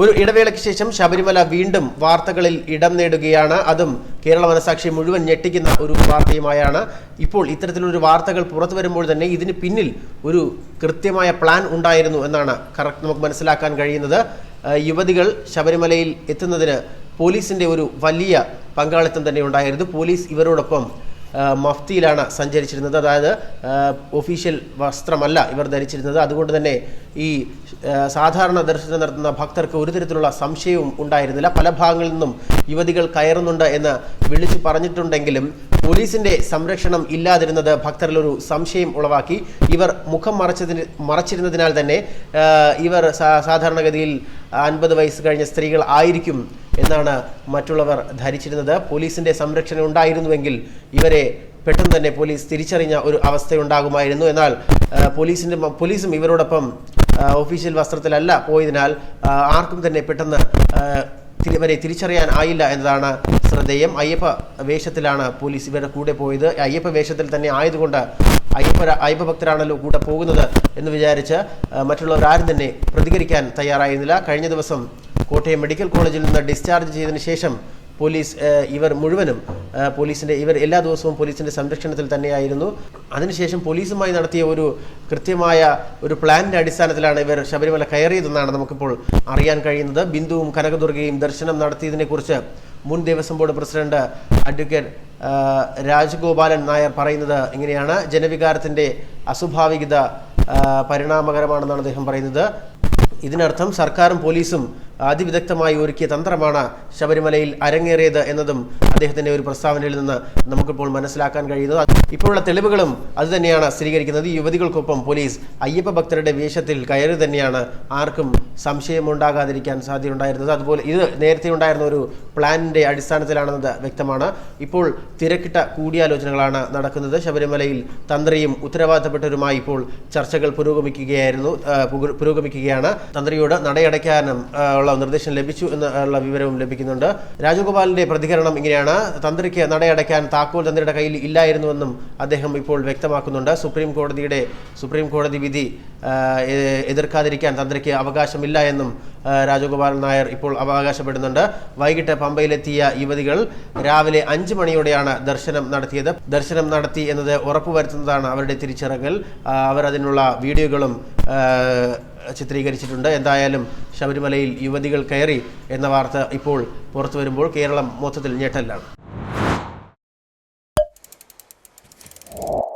ഒരു ഇടവേളയ്ക്ക് ശേഷം ശബരിമല വീണ്ടും വാർത്തകളിൽ ഇടം നേടുകയാണ്. അതും കേരള മനസാക്ഷി മുഴുവൻ ഞെട്ടിക്കുന്ന ഒരു വാർത്തയുമായാണ്. ഇപ്പോൾ ഇത്തരത്തിലൊരു വാർത്തകൾ പുറത്തു വരുമ്പോൾ തന്നെ ഇതിന് പിന്നിൽ ഒരു കൃത്യമായ പ്ലാൻ ഉണ്ടായിരുന്നു എന്നാണ് കറക്റ്റ് നമുക്ക് മനസ്സിലാക്കാൻ കഴിയുന്നത്. യുവതികൾ ശബരിമലയിൽ എത്തുന്നതിന് പോലീസിന്റെ ഒരു വലിയ പങ്കാളിത്തം തന്നെ ഉണ്ടായിരുന്നു. പോലീസ് ഇവരോടൊപ്പം മഫ്തിയിലാണ് സഞ്ചരിച്ചിരുന്നത്. അതായത് ഒഫീഷ്യൽ വസ്ത്രമല്ല ഇവർ ധരിച്ചിരുന്നത്. അതുകൊണ്ട് തന്നെ ഈ സാധാരണ ദർശനം നടത്തുന്ന ഭക്തർക്ക് ഒരു തരത്തിലുള്ള സംശയവും ഉണ്ടായിരുന്നില്ല. പല ഭാഗങ്ങളിൽ നിന്നും യുവതികൾ കയറുന്നുണ്ട് എന്ന് വിളിച്ചു പറഞ്ഞിട്ടുണ്ടെങ്കിലും പോലീസിന്റെ സംരക്ഷണം ഇല്ലാതിരുന്നത് ഭക്തരിൽ ഒരു സംശയം ഉളവാക്കി. ഇവർ മുഖം മറച്ചതിന് മറച്ചിരുന്നതിനാൽ തന്നെ ഇവർ സാധാരണഗതിയിൽ അൻപത് വയസ്സ് കഴിഞ്ഞ സ്ത്രീകൾ ആയിരിക്കും എന്നാണ് മറ്റുള്ളവർ ധരിച്ചിരുന്നത്. പോലീസിന്റെ സംരക്ഷണം ഉണ്ടായിരുന്നുവെങ്കിൽ ഇവരെ പെട്ടെന്ന് തന്നെ പോലീസ് തിരിച്ചറിഞ്ഞ ഒരു അവസ്ഥയുണ്ടാകുമായിരുന്നു. എന്നാൽ പോലീസിന്റെ പോലീസും ഇവരോടൊപ്പം ഒഫീഷ്യൽ വസ്ത്രത്തിലല്ല പോയതിനാൽ ആർക്കും തന്നെ പെട്ടെന്ന് ഇവരെ തിരിച്ചറിയാൻ ആയില്ല എന്നതാണ് ശ്രദ്ധേയം. അയ്യപ്പ വേഷത്തിലാണ് പോലീസ് ഇവരുടെ കൂടെ പോയത്. അയ്യപ്പ വേഷത്തിൽ തന്നെ ആയതുകൊണ്ട് അയ്യപ്പ അയ്യപ്പ ഭക്തരാണല്ലോ കൂടെ പോകുന്നത് എന്ന് വിചാരിച്ച് മറ്റുള്ളവരാരും തന്നെ പ്രതികരിക്കാൻ തയ്യാറായിരുന്നില്ല. കഴിഞ്ഞ ദിവസം കോട്ടയം മെഡിക്കൽ കോളേജിൽ നിന്ന് ഡിസ്ചാർജ് ചെയ്തതിനു ശേഷം പോലീസ് ഇവർ മുഴുവനും പോലീസിന്റെ ഇവർ എല്ലാ ദിവസവും പോലീസിന്റെ സംരക്ഷണത്തിൽ തന്നെയായിരുന്നു. അതിനുശേഷം പോലീസുമായി നടത്തിയ ഒരു കൃത്യമായ ഒരു പ്ലാനിന്റെ അടിസ്ഥാനത്തിലാണ് ഇവർ ശബരിമല കയറിയതെന്നാണ് നമുക്കിപ്പോൾ അറിയാൻ കഴിയുന്നത്. ബിന്ദുവും കനകദുർഗയും ദർശനം നടത്തിയതിനെക്കുറിച്ച് മുൻ Devaswom board president advocate Rajagopalan Nair പറയുന്നത് ഇങ്ങനെയാണ്. ജനവികാരത്തിന്റെ അസ്വാഭാവികത പരിണാമകരമാണെന്നാണ് അദ്ദേഹം പറയുന്നത്. ഇതിനർത്ഥം സർക്കാരും പോലീസും അതിവിദഗ്ധമായി ഒരുക്കിയ തന്ത്രമാണ് ശബരിമലയിൽ അരങ്ങേറിയത് എന്നതും അദ്ദേഹത്തിന്റെ ഒരു പ്രസ്താവനയിൽ നിന്ന് നമുക്കിപ്പോൾ മനസ്സിലാക്കാൻ കഴിയുന്നത്. ഇപ്പോഴുള്ള തെളിവുകളും അതുതന്നെയാണ് സ്ഥിരീകരിക്കുന്നത്. യുവതികൾക്കൊപ്പം പോലീസ് അയ്യപ്പ ഭക്തരുടെ വേഷത്തിൽ കയറി തന്നെയാണ് ആർക്കും സംശയമുണ്ടാകാതിരിക്കാൻ സാധ്യതയുണ്ടായിരുന്നത്. അതുപോലെ ഇത് നേരത്തെ ഉണ്ടായിരുന്ന ഒരു പ്ലാനിന്റെ അടിസ്ഥാനത്തിലാണെന്നത് വ്യക്തമാണ്. ഇപ്പോൾ തിരക്കിട്ട കൂടിയാലോചനകളാണ് നടക്കുന്നത്. ശബരിമലയിൽ തന്ത്രിയും ഉത്തരവാദിത്തപ്പെട്ടവരുമായി ഇപ്പോൾ ചർച്ചകൾ പുരോഗമിക്കുകയായിരുന്നു പുരോഗമിക്കുകയാണ്. തന്ത്രിയോട് നടയടയ്ക്കാനും ഉള്ള നിർദ്ദേശം ലഭിച്ചു എന്നുള്ള വിവരവും ലഭിക്കുന്നുണ്ട്. രാജഗോപാലിന്റെ പ്രതികരണം ഇങ്ങനെയാണ്. തന്ത്രിക്ക് നടയടയ്ക്കാൻ താക്കോൽ തന്ത്രിയുടെ കയ്യിൽ ഇല്ലായിരുന്നുവെന്നും അദ്ദേഹം ഇപ്പോൾ വ്യക്തമാക്കുന്നുണ്ട്. സുപ്രീം കോടതിയുടെ സുപ്രീം കോടതി വിധി എതിർക്കാതിരിക്കാൻ തന്ത്രിക്ക് അവകാശമില്ല എന്നും രാജഗോപാലൻ നായർ ഇപ്പോൾ അവകാശപ്പെടുന്നുണ്ട്. വൈകിട്ട് പമ്പയിലെത്തിയ യുവതികൾ രാവിലെ അഞ്ച് മണിയോടെയാണ് ദർശനം നടത്തിയത്. ദർശനം നടത്തി എന്നത് ഉറപ്പുവരുത്തുന്നതാണ് അവരുടെ തിരിച്ചിറങ്ങൽ അവരതിനുള്ള വീഡിയോകളും ചിത്രീകരിച്ചിട്ടുണ്ട്. എന്തായാലും ശബരിമലയിൽ യുവതികൾ കയറി എന്ന വാർത്ത ഇപ്പോൾ പുറത്തു വരുമ്പോൾ കേരളം മൊത്തത്തിൽ ഞെട്ടലാണ് you